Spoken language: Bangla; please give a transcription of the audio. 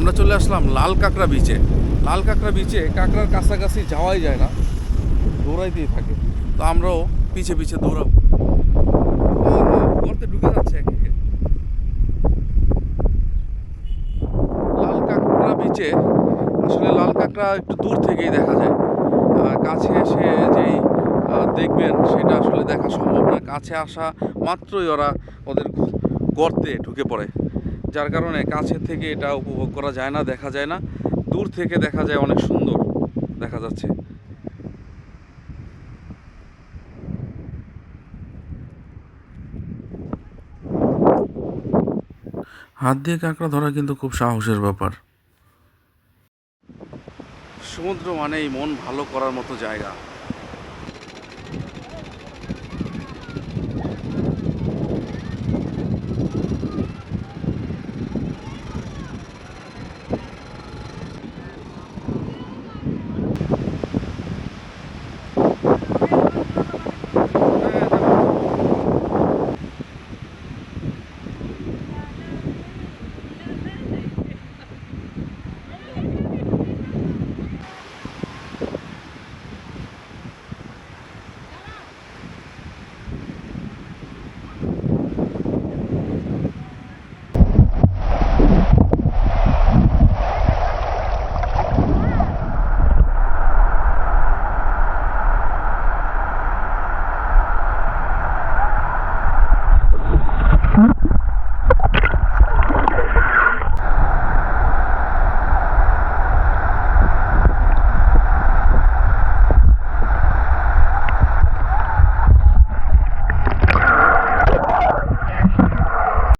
আমরা চলে আসলাম লাল কাঁকড়া বিচে লাল কাঁকড়া বিচে কাঁকড়ার কাছাকাছি যাওয়াই যায় না, দৌড়াইতেই থাকে। তো আমরাও পিছে পিছে দৌড়াবো। গর্তে ঢুকে যাচ্ছে একে। লাল কাঁকড়া বিচে আসলে লাল কাঁকড়া একটু দূর থেকেই দেখা যায়। কাছে এসে যেই দেখবেন সেটা আসলে দেখা সম্ভব না। কাছে আসা মাত্রই ওরা ওদের গর্তে ঢুকে পড়ে। যার কারণে কাছে থেকে এটা উপভোগ করা যায় না, দেখা যায় না। দূর থেকে দেখা যায় অনেক সুন্দর, দেখা যাচ্ছে। হাত দিয়ে কাঁকড়া ধরা কিন্তু খুব সাহসের ব্যাপার। সমুদ্র মানেই মন ভালো করার মতো জায়গা।